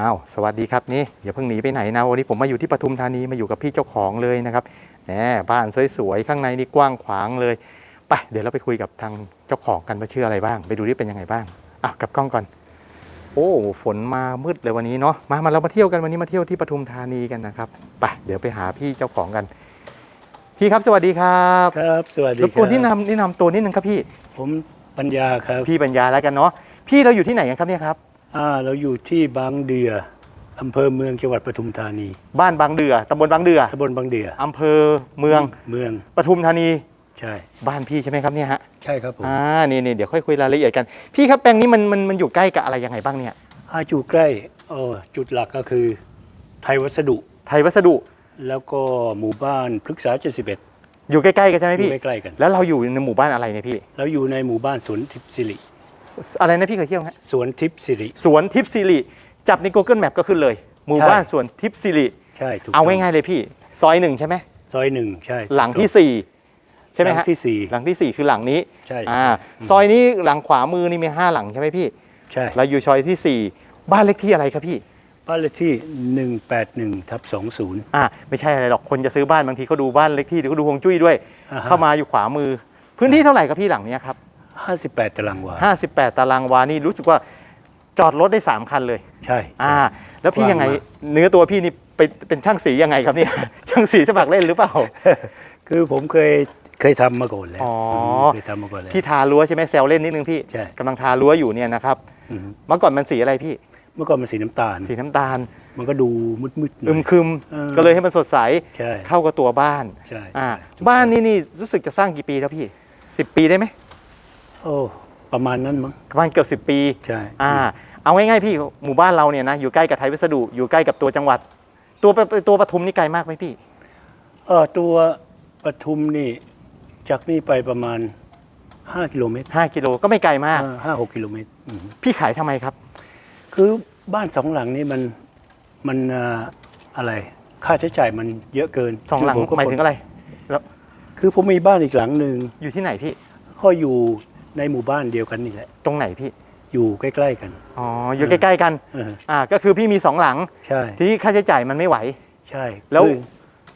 อ้าวสวัสดีครับนี่อย่าเพิ่งหนีไปไหนนะวันนี้ผมมาอยู่ที่ปทุมธานีมาอยู่กับพี่เจ้าของเลยนะครับแหมบ้านสวยๆข้างในนี่กว้างขวางเลยไปเดี๋ยวเราไปคุยกับทางเจ้าของกันว่าชื่ออะไรบ้าง ไปดูที่เป็นยังไงบ้างอะกลับกล้องก่อน โอ้ฝนมามืดเลยวันนี้เนาะมามาเรามาเที่ยวกันวันนี้มาเที่ยวที่ปทุมธานีกันนะครับไปเดี๋ยวไปหาพี่เจ้าของกัน พี่ครับสวัสดีครับครับสวัสดีรครับกวนที่นำนี่นำตัวนิดนึงครับพี่ ผมปัญญาครับพี่ปัญญาแล้วกันเนาะพี่เราอยู่ที่ไหนกันครับเนี่ยครับ อ่าเราอยู่ที่บางเดืออำเภอเมืองจังหวัดปทุมธานีบ้านบางเดือตำบลบางเดือตำบลบางเดืออำเภอเมืองเมืองปทุมธานีใช่ บ้านพี่ใช่ไหมครับเนี่ยฮะใช่ครับผมอ่านี่นี่เดี๋ยวค่อยคุยรายละเอียดกันพี่ครับแปลงนี้มันมันมันอยู่ใกล้กับอะไรยังไงบ้างเนี่ยอาจูใกล้โอ้จุดหลักก็คือ ไทยวัสดุ ไทยวัสดุแล้วก็หมู่บ้านพฤกษา 71อยู่ใกล้ๆกันใช่ไหมอยู่พี่ ใกล้ๆกัน แล้วเราอยู่ในหมู่บ้านอะไรเนี่ยพี่ แล้วอยู่ในหมู่บ้านสวนทิพย์สิริส อะไรนะพี่เคยเที่ยวไหมสวนทิพย์สิริ สวนทิพย์สิริจับใน Google Map ก็ขึ้นเลย หมู่ใช่บ้านสวนทิพย์สิริใช่ถูกเอาง่ายๆเลยพี่ ซอยหนึ่งใช่ไหมๆซอยหนึ่งใช่หลังที่สี่ใช่ไหมหลัฮะงที่สี่หลังที่สี่คือหลังนี้ใช่อ่าซอยนี้หลังขวามือนี่มีห้าหลังใช่ไหมพี่ใช่เราอยู่ซอยที่สี่บ้านเลขที่อะไรครับพี่บ้านเลขที่ 181ทับ20 อ่าไม่ใช่อะไรหรอกคนจะซื้อบ้านบางทีเขาดูบ้านเล็กที่เดี๋ยวเขาดูฮวงจุ้ยด้วยอ่าฮะเข้ามาอยู่ขวามือ พื้นที่เท่าไหร่ครับพี่หลังเนี้ยครับ 58 ตารางวา 58 ตารางวานี่รู้สึกว่าจอดรถได้ 3 คันเลย ใช่ใช่อ่า แล้วพี่กว้างยังไงมากเนื้อตัวพี่นี่เป็นเป็นช่างสียังไงครับเนี่ย ช่างสีสมัครเล่นหรือเปล่า คือผมเคยเคยทำมาก่อนแล้วอ๋อเคยทำมาก่อนแล้วพี่ทารั้วใช่ไหมแซวเล่นนิดนึงพี่ใช่กำลังทารั้วอยู่เนี่ยนะครับอืมเมื่อก่อนมันสีอะไรพี่ เมื่อก่อนมันสีน้ำตาล สีน้ำตาล มันก็ดูมืดๆหน่อึอยมครึมเออก็เลยให้มันสดใสใช่เข้ากับตัวบ้านใช่อ่าบ้านนี่นี่รู้สึกจะสร้างกี่ปีแล้วพี่สิบปีได้ไหม โอ้ประมาณนั้นมั้งประมาณเกือบสิบ10ปีใช่อ่าเอาง่ายๆพี่หมู่บ้านเราเนี่ยนะอยู่ใกล้กับไทยวัสดุอยู่ใกล้กับตัวจังหวัด ตัวปตัวปทุมนี่ไกลมากไหมพี่เออตัวปทุมนี่จากนี่ไปประมาณ5กิโลเมตร5กิโลก็ไม่ไกลมากห้าห้าหกกิโลเมตรอืมพี่ขายทำไมครับ คือบ้านสองหลังนี่มันมันอ่าอะไรค่าใช้จ่ายมันเยอะเกินสองหลังคืผก็หมายถึงอะไรแล้วคือผมมีบ้านอีกหลังหนึ่งอยู่ที่ไหนพี่ก็อยู่ ในหมู่บ้านเดียวกันนี่แหละตรงไหนพี่ อยู่ใกล้ๆกัน อ๋อ อยู่ใกล้ๆกันเอออ่าก็คือพี่มีสองหลัง ใช่ที่ค่าใช้จ่ายมันไม่ไหว ใช่แล้ว คือ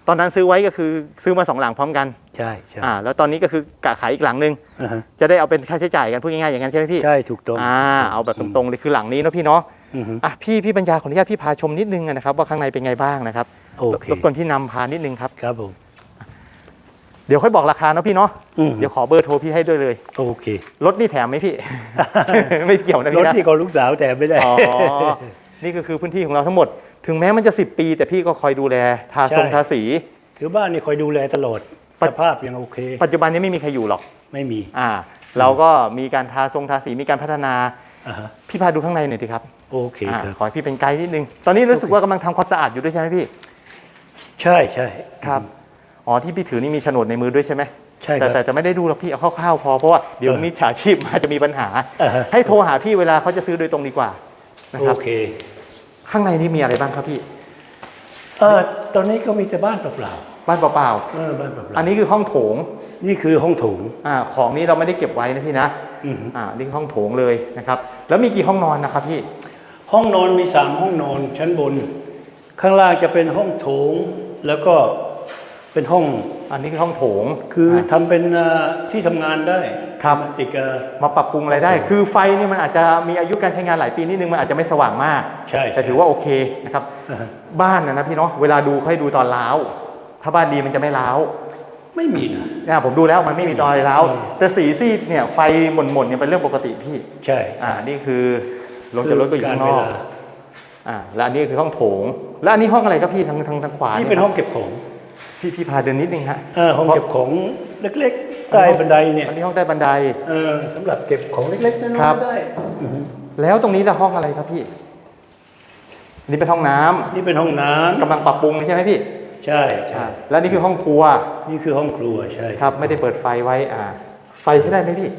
ตอนนั้นซื้อไว้ก็คือซื้อมาสองหลังพร้อมกัน ใช่ใช่อ่า แล้วตอนนี้ก็คือกะขายอีกหลังนึง อ่าฮะจะได้เอาเป็นค่าใช้จ่ายกันพูดง่ายๆอย่างนั้นใช่ไหมพี่ใช่ถูกต้องอ่าเอาแบบตรงๆเลยคือหลังนี้เนาะพี่เนาะอือฮึอะพี่พี่ปัญญาขออนุญาตพี่พาชมนิดนึงนะครับว่าข้างในเป็นไงบ้างนะครับโอเครบกวนพี่นำพานิดนึงครับ ครับผม เดี๋ยวค่อยบอกราคาเนาะพี่เนาะอืม เดี๋ยวขอเบอร์โทรพี่ให้ด้วยเลยโอเค รถนี่แถมไหมพี่ ไม่เกี่ยวนะรพี่ถนะที่ของลูกสาวแต่ไม่ได้ อ๋อนี่ก็คือพื้นที่ของเราทั้งหมด ถึงแม้มันจะ 10 ปี แต่พี่ก็คอยดูแลทาทรงใช่ ทาสี คือบ้านนี่คอยดูแลตลอด ปัสจภาพยังโอเค ปัจจุบันนี้ไม่มีใครอยู่หรอก ไม่มีอ่า เราก็มีการทาทรงทาสีมีการพัฒนา อ่าฮะพี่พาดูข้างในหน่อยดีครับโอเคอ่าครับ ขอให้พี่เป็นไกด์นิดนึง ตอนนี้รู้สึกว่ากำลังทำความสะอาดอยู่ด้วยใช่ไหมพี่ ใช่ใช่ครับ อ๋อที่พี่ถือนี่มีโฉนดในมือด้วยใช่ไหมใช่คแต่รับแต่จะไม่ได้ดูหรอกพี่เอาคร่าวๆพอเพราะว่าเดี๋ยวเออมิจฉาชีพมาจะมีปัญหา อ่าฮะ ให้โทรหาพี่เวลาเขาจะซื้อโดยตรงดีกว่านะโอครับเคข้างในนี่มีอะไรบ้างครับพี่เออตอนนี้ก็มีแต่บ้านเปล่าบ้านเปล่าๆเออบ้านเปๆล่าอันนี้คือห้องโถงๆนี่คือห้องโถงอ่าของนี้เราไม่ได้เก็บไว้นะพี่นะอือฮึอ่านี่คือห้องโถงเลยนะครับแล้วมีกี่ห้องนอนนะครับพี่ห้องนอนมีสามห้องนอนชั้นบน ข้างล่างจะเป็นห้องโถง แล้วก็ เป็นห้องอันนี้คือห้องโถงคือทำเป็นอ่าที่ทำงานได้ครับติดกับมาปรับปรุงอะไรได้ คือไฟนี่มันอาจจะมีอายุการใช้งานหลายปีนิดนึงมันอาจจะไม่สว่างมากใช่แต่ถือว่าโอเคนะครับอ่าฮะบ้านนะนะพี่เนาะเวลาดูค่อยดูตอนล้าวถ้าบ้านดีมันจะไม่ล้าวไม่มีนะ Ah, นะผมดูแล้วมันไม่มีตอนอะไรล้าวอืมแต่สีซีดเนี่ยไฟหม่นๆเนี่ยเป็นเรื่องปกติพี่ใช่อ่านี่คือรถจะรถก็อยู่ข้างนอกรเวลอ่าแล้วอันนี้คือห้องโถง แล้วอันนี้ห้องอะไรครับพี่ทางทางทางขวานี่นี่เป็นห้องเก็บของ พี่พี่พาเดินนิดนึงฮะเออห้องเก็บของเล็กๆใต้บันไดเนี่ยอันนี้ห้องใต้บันไดเออสำหรับเก็บของเล็กๆน้อยครับๆได้อือฮึแล้วตรงนี้จะห้องอะไรครับพี่อันนี่เป็นห้องน้ำนี่เป็นห้องน้ำกำลังปรับปรุงใช่ไหมพี่ ใช่ใช่แล้วนี่คือห้องครัว นี่คือห้องครัวใช่ครับ ไม่ได้เปิดไฟไว้อ่า ไฟใช้ได้ไหมพี่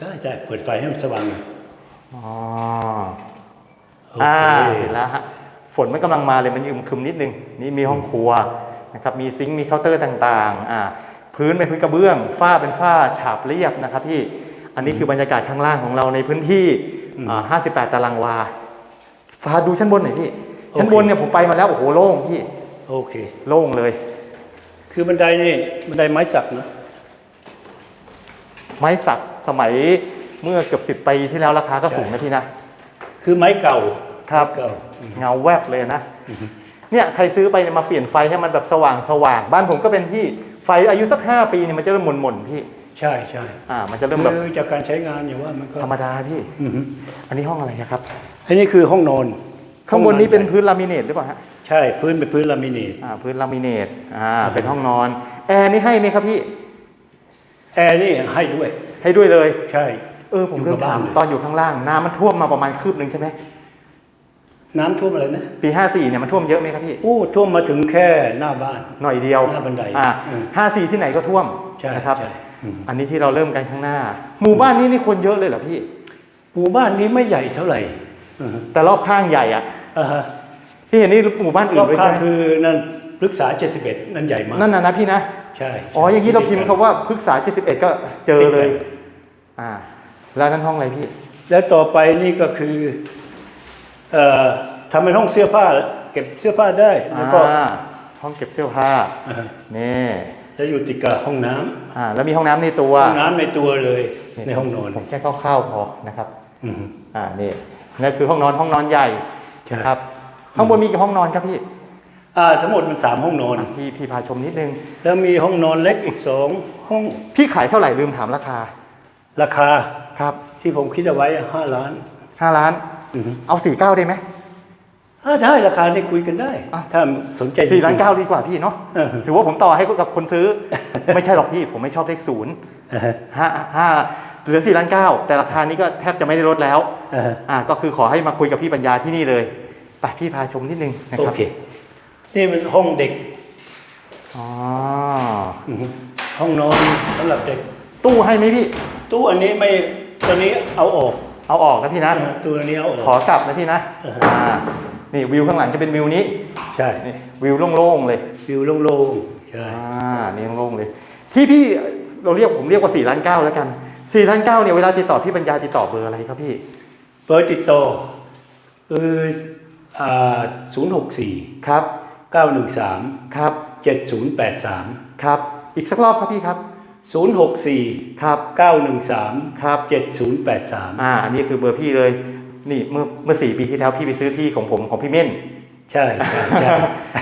ได้ใช่เปิดไฟให้มันสว่างหน่อยอ๋อโออ่าเคเห็นแล้วฮะฝนมันกำลังมาเลยมันอึมครึมนิดนึงนี่มีห้องครัว นะครับมีซิงค์มีเคาน์เตอร์ต่างๆอ่าพื้นเป็นพื้นกระเบื้องฝ้าเป็นฝ้าฉาบเรียบนะครับพี่อันนี้คือบรรยากาศข้างล่างของเราในพื้นที่อ่า58 ตารางวาฟ้าดูชั้นบนหน่อยพี่โอเคชั้นบนเนี่ยผมไปมาแล้วโอ้โหโล่งพี่โอเค โล่งเลย คือบันไดนี่บันไดไม้สักนะไม้สักสมัยเมื่อเกือบสิบปีที่แล้วราคาก็สูงนะพี่นะ คือไม้เก่าครับเก่าเงาแวบเลยนะ เนี่ยใครซื้อไปเนี่ยมาเปลี่ยนไฟให้มันแบบสว่างสว่างบ้านผมก็เป็นที่ไฟอายุสักห้าปีเนี่ยมันจะเริ่มหม่นๆพี่ใช่ใช่อ่ามันจะเริ่มแบบคือจากการใช้งานอย่างว่ามันก็ธรรมดาพี่อือฮึอันนี้ห้องอะไรนะครับอันนี้คือห้องนอนข้างบนนี้เป็นพื้นลามิเนตหรือเปล่าฮะใช่พื้นเป็นพื้นลามิเนตอ่าพื้นลามิเนตอ่าเป็นห้องนอนแอร์นี่ให้ไหมครับพี่แอร์นี่ให้ด้วย ให้ด้วยเลย ใช่ เออผมอยู่เริ่มกับบ้าถานมเลยตอนอยู่ข้างล่างน้ำมันท่วมมาประมาณคืบหนึ่งใช่ไหม น้ำท่วมอะไรนะ ปี54เนี่ยมันท่วมเยอะไหมครับพี่โอ้ท่วมมาถึงแค่หน้าบ้าน หน่อยเดียวหน้าบันไดอ่าอืม ห้าสี่ที่ไหนก็ท่วมใช่นะครับ ใช่อืมอันนี้ที่เราเริ่มกันข้างหน้า หมู่บ้านนี้นี่คนเยอะเลยเหรอพี่ หมู่บ้านนี้ไม่ใหญ่เท่าไหร่อือฮึแต่รอบข้างใหญ่อะอ่าฮะที่เห็นนี่หมู่บ้านอื่รอนบด้วยข้าใช่งไหมคือนั่นพฤกษา 71 นั่นใหญ่มากนั่นน่ะนะพี่นะ ใช่อ๋ออย่างนี้เราพิมพ์คำว่าพฤกษา 71 ก็เจอเลยติดกันอ่า แล้วนั่นห้องอะไรพี่ แล้วต่อไปนี่ก็คือ เอ่อทำเป็นห้องเสื้อผ้า เก็บเสื้อผ้าได้แล้วก็อ่าห้องเก็บเสื้อผ้า อ่าฮะนี่แล้วอยู่ติดกับห้องน้ำอ่าแล้วมีห้องน้ำในตัวห้องน้ำในตัวเลยในห้องนอนผมแค่คร่าวๆพอนะครับ อือฮึอ่า นี่นั่นคือห้องนอนห้องนอนใหญ่ใช่นะครับ ข้างบนมีกี่ห้องนอนครับพี่อ่าทั้งหมดมันสามห้องนอน อะพี่พี่พาชมนิดนึง แล้วมีห้องนอนเล็กอีกสองห้องพี่ขายเท่าไหร่ลืมถามราคา ราคาครับที่ผมคิดเอาไว้ห้าล้านห้าล้านอือฮึ เอาสี่เก้าได้ไหมอ่าได้ราคานี่คุยกันได้อะถ้าสนใจสี่ล้านจริงๆเก้าดีกว่าพี่เนาะเออถือว่าผมต่อให้กับคนซื้อ ไม่ใช่หรอกพี่ผมไม่ชอบเลขศูนย์อ่าฮะห้าห้าเหลือสี่ล้านเก้าแต่ราคานี้ก็แทบจะไม่ได้ลดแล้วอ่าฮะอ่าก็คือขอให้มาคุยกับพี่ปัญญาที่นี่เลยไปพี่พาชมนิดนึงนะโอครับเคนี่เป็นห้องเด็กอ๋ออือฮึห้องนอนสำหรับเด็ก ตู้ให้ไหมพี่ ตู้อันนี้ไม่ตัวนี้เอาออก เอาออกนะพี่นะนะฮะตัวนี้เอาอขออกกลับนะพี่นะอ่าฮะอ่านี่วิวข้างหลังจะเป็นวิวนี้ ใช่นี่วิวโล่งๆเลย วิวโล่งๆ ใช่อ่านี่โล่งๆเลย ที่พี่เราเรียกผมเรียกว่า4ล้านเก้าแล้วกัน4ล้านเก้าเนี่ยเวลาติดต่อพี่ปัญญาติดต่อเบอร์อะไรครับพี่ เบอร์ติดต่อคืออ่าศูนย์หกสี่ครับเก้าหนึ่งสามครับเจ็ดศูนย์แปดสามครับ อีกสักรอบครับพี่ครับ ศูนย์หกสี่ครับเก้าหนึ่งสามครับเจ็ดศูนย์แปดสามอ่าอันนี้คือเบอร์พี่เลย นี่เมื่อเมื่อสี่ปีที่แล้วพี่ไปซื้อที่ของผมของพี่เม่น ใช่ใช่ใช่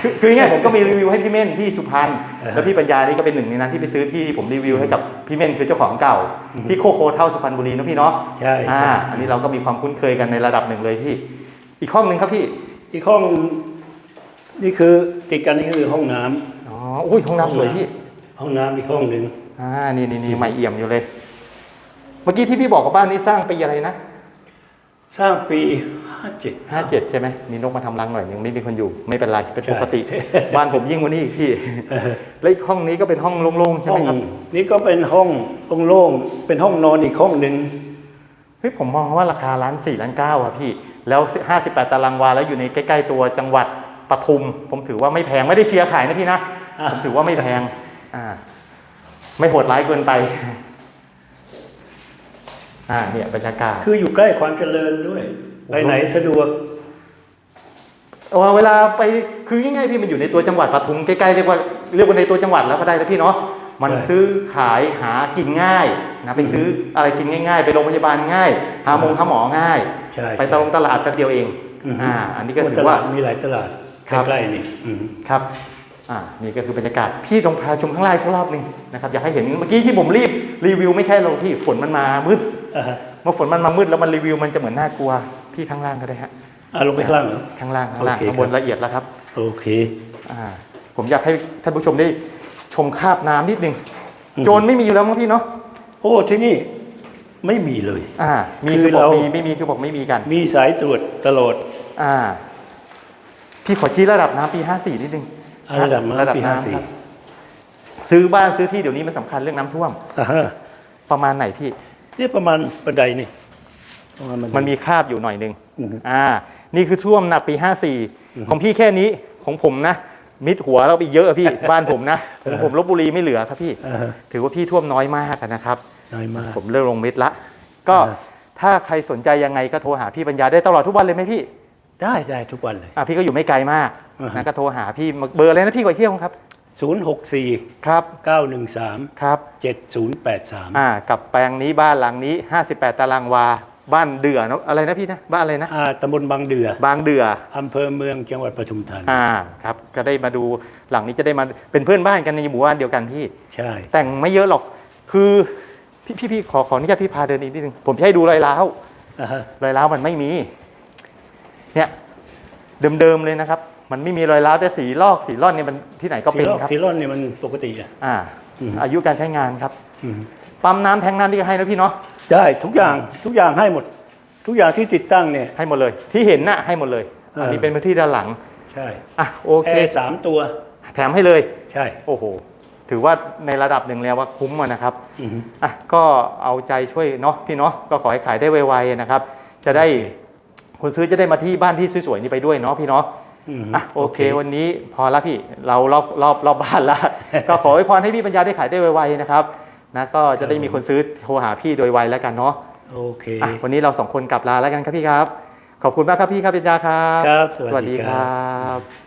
คือคือง่ายๆผมก็มีรีวิวให้พี่เม่นที่สุพรรณอ่าฮะแล้วพี่ปัญญานี่ก็เป็นหนึ่งในนั้นที่ไปซื้อที่ผมรีวิวให้กับพี่เม่นคือเจ้าของเก่าที่โคโคเท่าสุพรรณบุรีนะพี่เนาะใช่อ่าใช่อันนี้เราก็มีความคุ้นเคยกันในระดับหนึ่งเลยพี่ อีกห้องหนึ่งครับพี่อีกห้องนี่คือติดกันนี่คือห้องน้ำ อ๋ออุ้ยห้องน้ำสวยพี่ห้องน้ำอีกห้องหนึ่ง อ่านี่นี่นี่ใหม่เอี่ยมอยู่เลย เมื่อกี้ที่พี่บอกกับบ้านนี้สร้างปีอะไรนะสร้างปีห้าเจ็ดห้าเจ็ดใช่ไหมมีนกมาทำรังหน่อยยังไม่มีคนอยู่ ไม่เป็นไรเป็นใช่ปกติ บ้านผมยิ่งกว่านี้อีกพี่แล้วอีกห้องนี้ก็เป็นห้องโล่งๆใช่ห้ไหอมงครับนี้ก็เป็นห้องโล่งๆเป็นห้องนอนอีกห้องหนึ่งเฮ้ยผมมองว่าราคาล้านสี่ล้านเก้าอะพี่ แล้วห้าสิบแปดตารางวาแล้วอยู่ในใกล้ๆตัวจังหวัดปทุม ผมถือว่าไม่แพงไม่ได้เชียร์ขายนะพี่นะผมถือว่าไม่แพงอ่า ไม่โหดร้ายเกินไป อ่า เนี่ยบรรยากาศ คืออยู่ใกล้ความเจริญด้วยโอ้โหไปไหนสะดวกว่าเวลาไปคือง่ายๆพี่มันอยู่ในตัวจังหวัดปทุมใกล้ๆเรียกว่าเรียกว่าในตัวจังหวัดแล้วก็ได้แล้วพี่เนาะมันใช่ซื้อขายหากินง่ายนะไปซื้ออะไรกินง่าย ๆ ไปโรงพยาบาลง่ายหาโมงหาหมอง่ายใช่ไปตลงตลาดแป๊บเดียวเองอือฮึอ่าอันนี้ก็ตถือว่าลาดมีหลายตลาดครับใกล้ๆนี่อืมครับ อ่านี่ก็คือบรรยากาศพี่ลองพาชมข้างล่างสักรอบหนึ่งนะครับอยากให้เห็นเมื่อกี้ที่ผมรีบรีวิวไม่ใช่เราพี่ฝนมันมามืดอ่าฮะเมื่อฝนมันมามืดแล้วมันรีวิวมันจะเหมือนน่ากลัวพี่ข้างล่างก็ได้ฮะอะลงไปข้างล่างเหรอข้างล่างข้างล่างโอเคข้างบนครับละเอียดแล้วครับโอเคอ่าผมอยากให้ท่านผู้ชมได้ชมคราบน้ำนิดนึงโจรไม่มีอยู่แล้วมั้งพี่เนาะโอ้ที่นี่ไม่มีเลย อ่า มีคือคือบอกเรามีมีไม่มีคือบอกไม่มีกัน มีสายตรวจตลอด อ่า พี่ขอชี้ระดับน้ำปี 54 นิดนึง อ่าระดับน้ำปีครับ54ซื้อบ้านซื้อที่เดี๋ยวนี้มันสำคัญเรื่องน้ำท่วม อ่าฮะประมาณไหนพี่นี่ประมาณบันไดนี่ประาณบัได มันมีคราบอยู่หน่อยหนึงอือฮึ อ่า นี่คือท่วมหนักปี 54 ของพี่แค่นี้ของผมนะ มิดหัวเราไปเยอะอะพี่ บ้านผมนะของผมลบบุรีไม่เหลือครับพี่ อ่าฮะถือว่าพี่ท่วมน้อยมากอะนะครับ น้อยมาก ผมเลิกลงมิดละ ก็อ่า ถ้าใครสนใจยังไงก็โทรหาพี่ปัญญาได้ตลอดทุกวันเลยไหมพี่ ได้ได้ทุกวันเลย อะพี่ก็อยู่ไม่ไกลมากอ่าฮะ นะก็โทรหาพี่เบอร์อะไรนะพี่ก่อนเที่ยวครับ 064 ครับ 913 ครับ 7083อ่ากับแปลงนี้บ้านหลังนี้ 58 ตารางวา บ้านเดือเนอะอะไรนะพี่นะ บ้านอะไรนะ อ่าตำบลบางเดือบางเดือ อำเภอเมืองจังหวัดปทุมธานีอ่า ครับ ก็ได้มาดูหลังนี้จะได้มาเป็นเพื่อนบ้านกันในหมู่บ้านเดียวกันพี่ ใช่ แต่งไม่เยอะหรอก คือพี่พี่พี่ขอขออนุญาตพี่พาเดินอีกนิดนึง ผมจะให้ดูรอยร้าวอ่าฮะรอยร้าวมันไม่มี เนี่ยเดิมๆเลยนะครับ มันไม่มีรอยร้าวแต่สีลอกสีร่อนเนี่ยมันที่ไหนก็สีเป็นร่อนครับ สีร่อนเนี่ยมันปกติอะอ่าอืมอายุการใช้งานครับอืมปั๊มน้ำแทงน้ำที่ก็ให้นะพี่เนาะได้ทุกอย่างทุกอย่างให้หมด ทุกอย่างที่ติดตั้งเนี่ยให้หมดเลย ที่เห็นน่ะให้หมดเลยเอออัอันนี้เป็นพื้นที่ด้านหลังใช่อะโอแอเคร์สามตัว แถมให้เลยใช่โอ้โหถือว่าในระดับหนึ่งแล้วว่าคุ้มอะนะครับอือฮึอะก็เอาใจช่วยเนาะพี่เนาะก็ขอให้ขายได้ไวๆนะครับ จะได้ คนซื้อจะได้มาที่บ้านที่สวยๆนี้ไปด้วยเนาะพี่เนาะอืมอะโอเค วันนี้พอละพี่เรารอบรอบรอบบ้านละก็ขอให้พรให้พี่ปัญญาได้ขายได้ไวๆนะครับนะก็จะได้มีคนซื้อโทรหาพี่โดยไวแล้วกันเนาะโอเคอะวันนี้เราสองคนกลับลาแล้วกันครับพี่ครับ ขอบคุณมากครับพี่ครับปัญญาครับครับสสวัวัสสดีดีคครัรับ